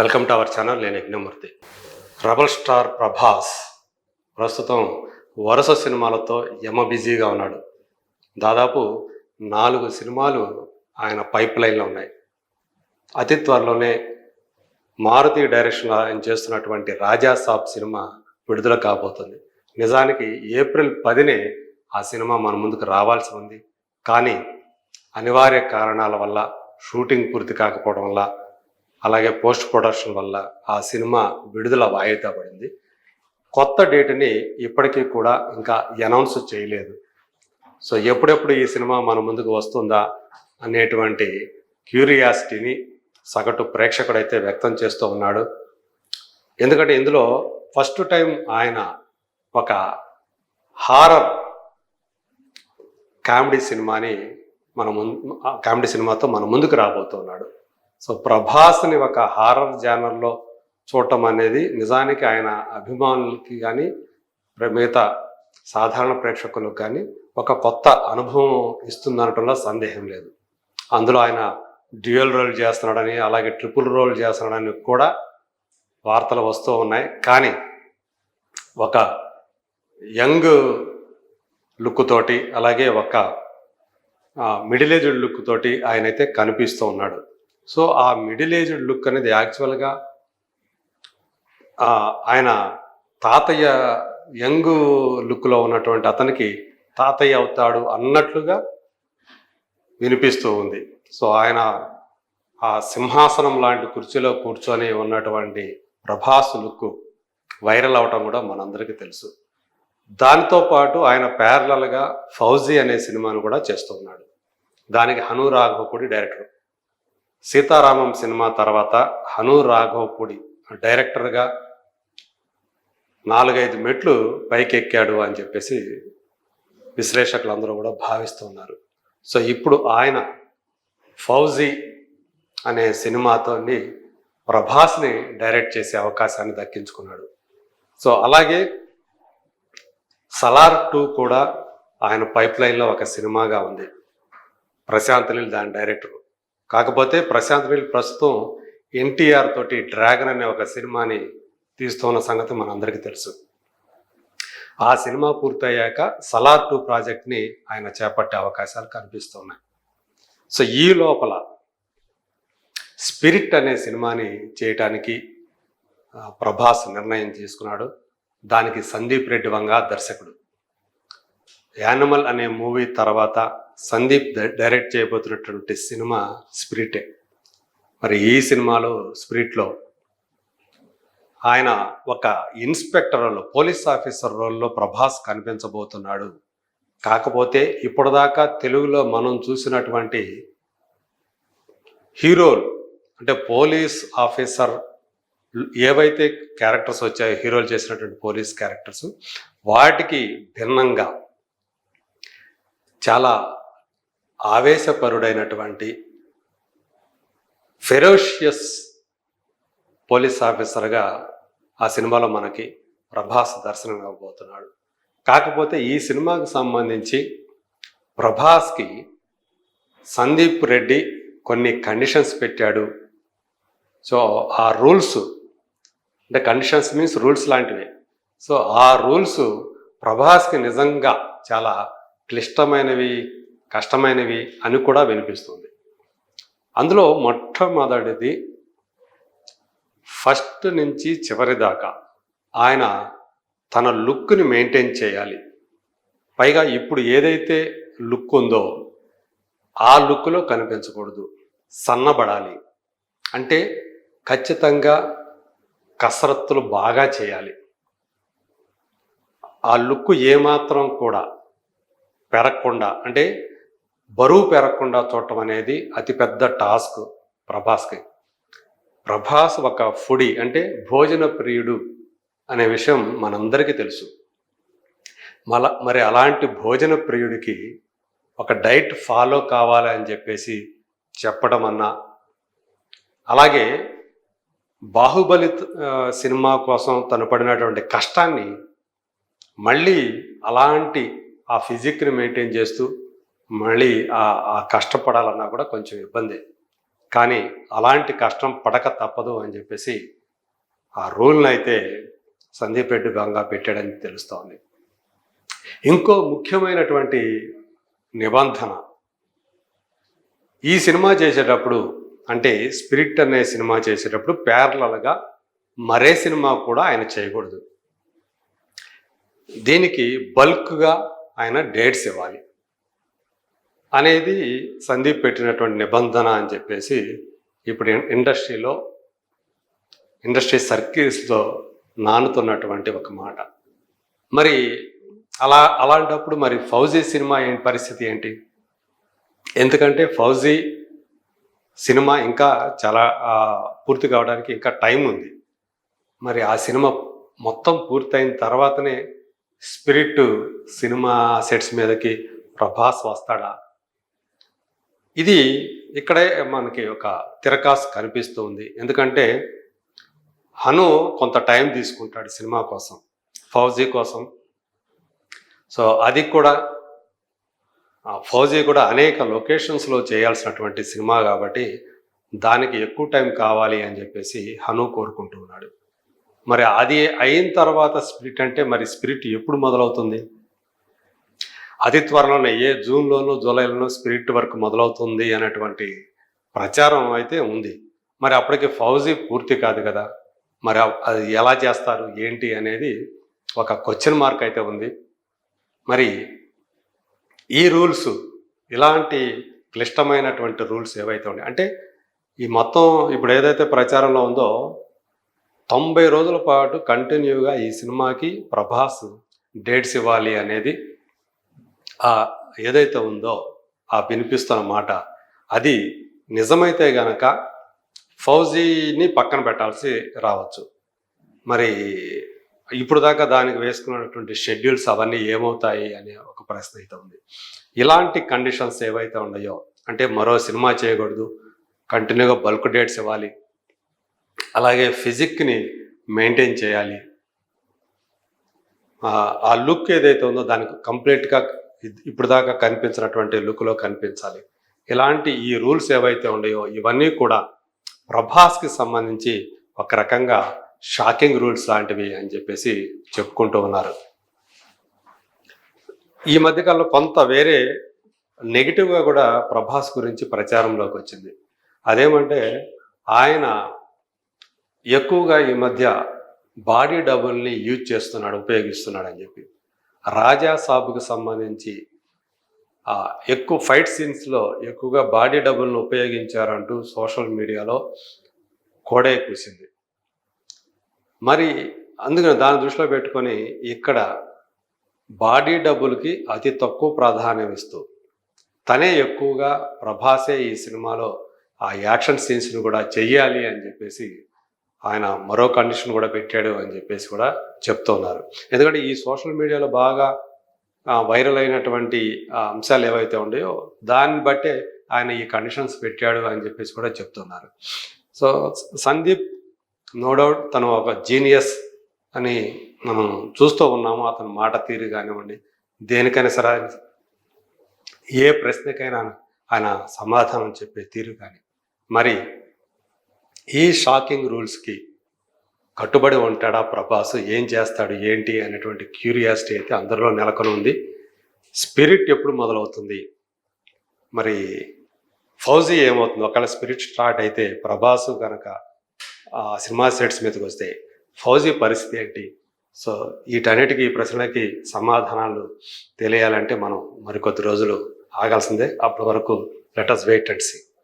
Welcome to our channel నేను Yagnamurthy. Rebel star Prabhas ప్రస్తుతం వరుస సినిమాలతో యమ బిజీగా ఉన్నాడు. దాదాపు నాలుగు సినిమాలు ఆయన పైప్ లైన్లో ఉన్నాయి. అతి త్వరలోనే మారుతి డైరెక్షన్లో ఆయన చేస్తున్నటువంటి రాజా సాబ్ సినిమా విడుదల కాబోతుంది. నిజానికి ఏప్రిల్ పదినే ఆ సినిమా మన ముందుకు రావాల్సి ఉంది. కానీ అనివార్య కారణాల వల్ల షూటింగ్ పూర్తి కాకపోవడం వల్ల అలాగే పోస్ట్ ప్రొడక్షన్ వల్ల ఆ సినిమా విడుదల వాయిదా పడింది. కొత్త డేట్ని ఇప్పటికీ కూడా ఇంకా అనౌన్స్ చేయలేదు. సో ఎప్పుడెప్పుడు ఈ సినిమా మన ముందుకు వస్తుందా అనేటువంటి క్యూరియాసిటీని సగటు ప్రేక్షకుడైతే వ్యక్తం చేస్తూ ఉన్నాడు. ఎందుకంటే ఇందులో ఫస్ట్ టైం ఆయన ఒక హారర్ కామెడీ సినిమాని మన ముందు కామెడీ సినిమాతో మన ముందుకు రాబోతున్నాడు. సో ప్రభాస్ని ఒక హారర్ జానర్లో చూడటం అనేది నిజానికి ఆయన అభిమానులకి కానీ మిగతా సాధారణ ప్రేక్షకులకు కానీ ఒక కొత్త అనుభవం ఇస్తుందనటంలో సందేహం లేదు. అందులో ఆయన డ్యూయల్ రోల్ చేస్తున్నాడని అలాగే ట్రిపుల్ రోల్ చేస్తున్నాడని కూడా వార్తలు వస్తూ ఉన్నాయి. కానీ ఒక యంగ్ లుక్ తోటి అలాగే ఒక మిడిల్ ఏజ్డ్ లుక్ తోటి ఆయనైతే కనిపిస్తూ ఉన్నాడు. సో ఆ మిడిల్ ఏజ్డ్ లుక్ అనేది యాక్చువల్గా ఆయన తాతయ్య యంగ్ లుక్లో ఉన్నటువంటి అతనికి తాతయ్య అవుతాడు అన్నట్లుగా వినిపిస్తూ ఉంది. సో ఆయన ఆ సింహాసనం లాంటి కుర్చీలో కూర్చొని ఉన్నటువంటి ప్రభాస్ లుక్ వైరల్ అవటం కూడా మనందరికీ తెలుసు. దానితో పాటు ఆయన ప్యారలల్గా ఫౌజీ అనే సినిమాను కూడా చేస్తున్నాడు. దానికి హను రాఘవపూడి డైరెక్టర్ సీతారామం సినిమా తర్వాత హను రాఘవపూడి డైరెక్టర్గా నాలుగైదు మెట్లు పైకెక్కాడు అని చెప్పేసి విశ్లేషకులందరూ కూడా భావిస్తున్నారు సో ఇప్పుడు ఆయన ఫౌజీ అనే సినిమాతోని ప్రభాస్ని డైరెక్ట్ చేసే అవకాశాన్ని దక్కించుకున్నాడు. సో అలాగే సలార్ టూ కూడా ఆయన పైప్ లైన్లో ఒక సినిమాగా ఉంది. ప్రశాంత్ నీల్ దాని డైరెక్టర్. కాకపోతే ప్రశాంత్ నీల్ ప్రస్తుతం ఎన్టీఆర్ తోటి డ్రాగన్ అనే ఒక సినిమాని తీస్తున్న సంగతి మనందరికీ తెలుసు. ఆ సినిమా పూర్తయ్యాక సలార్ టూ ప్రాజెక్ట్ని ఆయన చేపట్టే అవకాశాలు కనిపిస్తున్నాయి. సో ఈ లోపల స్పిరిట్ అనే సినిమాని చేయటానికి ప్రభాస్ నిర్ణయం తీసుకున్నాడు. దానికి సందీప్ రెడ్డి వంగ దర్శకుడు. యానిమల్ అనే మూవీ తర్వాత సందీప్ డైరెక్ట్ చేయబోతున్నటువంటి సినిమా స్పిరిటే. మరి ఈ సినిమాలో స్పిరిట్లో ఆయన ఒక ఇన్స్పెక్టర్ రోల్ పోలీస్ ఆఫీసర్ రోల్లో ప్రభాస్ కనిపించబోతున్నాడు. కాకపోతే ఇప్పటిదాకా తెలుగులో మనం చూసినటువంటి హీరోలు అంటే పోలీస్ ఆఫీసర్ ఏవైతే క్యారెక్టర్స్ వచ్చాయో హీరోలు చేసినటువంటి పోలీస్ క్యారెక్టర్స్ వాటికి భిన్నంగా చాలా ఆవేశపరుడైనటువంటి ఫెరోషియస్ పోలీస్ ఆఫీసర్గా ఆ సినిమాలో మనకి ప్రభాస్ దర్శనం ఇవ్వబోతున్నాడు కాకపోతే ఈ సినిమాకు సంబంధించి ప్రభాస్కి సందీప్ రెడ్డి కొన్ని కండిషన్స్ పెట్టాడు. సో ఆ రూల్స్ అంటే కండిషన్స్ మీన్స్ రూల్స్ లాంటివి. సో ఆ రూల్స్ ప్రభాస్కి నిజంగా చాలా క్లిష్టమైనవి కష్టమైనవి అని కూడా వినిపిస్తుంది. అందులో మొట్టమొదటిది ఫస్ట్ నుంచి చివరి దాకా ఆయన తన లుక్ని మెయింటైన్ చేయాలి. పైగా ఇప్పుడు ఏదైతే లుక్ ఉందో ఆ లుక్లో కనిపించకూడదు. సన్నబడాలి. అంటే ఖచ్చితంగా కసరత్తులు బాగా చేయాలి. ఆ లుక్ ఏమాత్రం కూడా పెరగకుండా అంటే బరువు పెరగకుండా చూడటం అనేది అతిపెద్ద టాస్క్ ప్రభాస్కి. ప్రభాస్ ఒక ఫుడి అంటే భోజన ప్రియుడు అనే విషయం మనందరికీ తెలుసు. మల మరి అలాంటి భోజన ప్రియుడికి ఒక డైట్ ఫాలో కావాలి అని చెప్పేసి చెప్పడం అన్నా అలాగే బాహుబలి సినిమా కోసం తను పడినటువంటి కష్టాన్ని మళ్ళీ అలాంటి ఆ ఫిజిక్ని మెయింటైన్ చేస్తూ మళ్ళీ ఆ కష్టపడాలన్నా కూడా కొంచెం ఇబ్బంది. కానీ అలాంటి కష్టం పడక తప్పదు అని చెప్పేసి ఆ రూల్ని అయితే సందీప్ రెడ్డి గంగా పెట్టాడని తెలుస్తోంది. ఇంకో ముఖ్యమైనటువంటి నిబంధన ఈ సినిమా చేసేటప్పుడు అంటే స్పిరిట్ అనే సినిమా చేసేటప్పుడు ప్యారలల్గా మరే సినిమా కూడా ఆయన చేయకూడదు. దీనికి బల్క్గా ఆయన డేట్స్ ఇవ్వాలి అనేది సందీప్ పెట్టినటువంటి నిబంధన అని చెప్పేసి ఇప్పుడు ఇండస్ట్రీలో ఇండస్ట్రీ సర్కిల్స్లో నానుతున్నటువంటి ఒక మాట. మరి అలా అలాంటప్పుడు మరి ఫౌజీ సినిమా ఏంటి పరిస్థితి ఏంటి? ఎందుకంటే ఫౌజీ సినిమా ఇంకా చాలా పూర్తి కావడానికి ఇంకా టైం ఉంది. మరి ఆ సినిమా మొత్తం పూర్తయిన తర్వాతనే స్పిరిట్ సినిమా సెట్స్ మీదకి ప్రభాస్ వస్తాడా? ఇది ఇక్కడే మనకి ఒక తిరకాసు కనిపిస్తూ ఉంది ఎందుకంటే హను కొంత టైం తీసుకుంటాడు సినిమా కోసం ఫౌజీ కోసం. సో అది కూడా ఫౌజీ కూడా అనేక లొకేషన్స్లో చేయాల్సినటువంటి సినిమా కాబట్టి దానికి ఎక్కువ టైం కావాలి అని చెప్పేసి హను కోరుకుంటున్నాడు మరి అది అయిన తర్వాత స్పిరిట్ అంటే మరి స్పిరిట్ ఎప్పుడు మొదలవుతుంది? అతి త్వరలోనే ఏ జూన్లోనూ జూలైలోనూ స్పిరిట్ వర్క్ మొదలవుతుంది అనేటువంటి ప్రచారం అయితే ఉంది. మరి అప్పటికి ఫౌజీ పూర్తి కాదు కదా. మరి అది ఎలా చేస్తారు? ఏంటి అనేది ఒక క్వశ్చన్ మార్క్ అయితే ఉంది. మరి ఈ రూల్స్ ఇలాంటి క్లిష్టమైనటువంటి రూల్స్ ఏవైతే ఉన్నాయి అంటే ఈ మొత్తం ఇప్పుడు ఏదైతే ప్రచారంలో ఉందో తొంభై రోజుల పాటు కంటిన్యూగా ఈ సినిమాకి ప్రభాస్ డేట్స్ ఇవ్వాలి అనేది ఆ ఏదైతే ఉందో ఆ వినిపిస్తున్న మాట. అది నిజమైతే గనక ఫౌజీని పక్కన పెట్టాల్సి రావచ్చు. మరి ఇప్పుడు దాకా దానికి వేసుకున్నటువంటి షెడ్యూల్స్ అవన్నీ ఏమవుతాయి అనే ఒక ప్రశ్న అయితే ఉంది. ఇలాంటి కండిషన్స్ ఏవైతే ఉన్నాయో అంటే మరో సినిమా చేయకూడదు కంటిన్యూగా బల్క్ డేట్స్ ఇవ్వాలి అలాగే ఫిజిక్ని మెయింటైన్ చేయాలి. ఆ- లుక్ ఏదైతే ఉందో దానికి కంప్లీట్గా ఇప్పుడు దాకా కనిపించినటువంటి లుక్లో కనిపించాలి. ఇలాంటి ఈ రూల్స్ ఏవైతే ఉన్నాయో ఇవన్నీ కూడా ప్రభాస్కి సంబంధించి ఒక రకంగా షాకింగ్ రూల్స్ లాంటివి అని చెప్పేసి చెప్పుకుంటూ ఉన్నారు. ఈ మధ్యకాలంలో కొంత వేరే నెగిటివ్గా కూడా ప్రభాస్ గురించి ప్రచారంలోకి వచ్చింది. అదేమంటే ఆయన ఎక్కువగా ఈ మధ్య బాడీ డబుల్ని యూజ్ చేస్తున్నాడు ఉపయోగిస్తున్నాడు అని చెప్పి. రాజా సాబుకు సంబంధించి ఎక్కువ ఫైట్ సీన్స్లో ఎక్కువగా బాడీ డబుల్ని ఉపయోగించారంటూ సోషల్ మీడియాలో కోడే కూసింది. మరి అందుకని దాని దృష్టిలో పెట్టుకొని ఇక్కడ బాడీ డబుల్కి అతి తక్కువ ప్రాధాన్యం ఇస్తూ తనే ఎక్కువగా ప్రభాసే ఈ సినిమాలో ఆ యాక్షన్ సీన్స్ని కూడా చెయ్యాలి అని చెప్పేసి ఆయన మరో కండిషన్ కూడా పెట్టాడు అని చెప్పేసి కూడా చెప్తున్నారు ఎందుకంటే ఈ సోషల్ మీడియాలో బాగా వైరల్ అయినటువంటి అంశాలు ఏవైతే ఉన్నాయో దాన్ని బట్టే ఆయన ఈ కండిషన్స్ పెట్టాడు అని చెప్పేసి కూడా చెప్తున్నారు సో సందీప్ నో డౌట్ తను ఒక జీనియస్ అని మనం చూస్తూ ఉన్నాము. అతని మాట తీరు కానివ్వండి దేనికైనా సరే ఏ ప్రశ్నకైనా ఆయన సమాధానం చెప్పే తీరు కానీ మరి ఈ షాకింగ్ రూల్స్కి కట్టుబడి ఉంటాడా ప్రభాస్? ఏం చేస్తాడు? ఏంటి? అనేటువంటి క్యూరియాసిటీ అయితే అందరిలో నెలకొని ఉంది. స్పిరిట్ ఎప్పుడు మొదలవుతుంది? మరి ఫౌజీ ఏమవుతుంది? ఒకవేళ స్పిరిట్ స్టార్ట్ అయితే ప్రభాస్ కనుక ఆ సినిమా సెట్స్ మీదకి వస్తే ఫౌజీ పరిస్థితి ఏంటి? సో వీటన్నిటికీ ఈ ప్రశ్నలకి సమాధానాలు తెలియాలంటే మనం మరికొద్ది రోజులు ఆగాల్సిందే. అప్పటి వరకు లెటస్ వెయిట్ అండ్ సీ.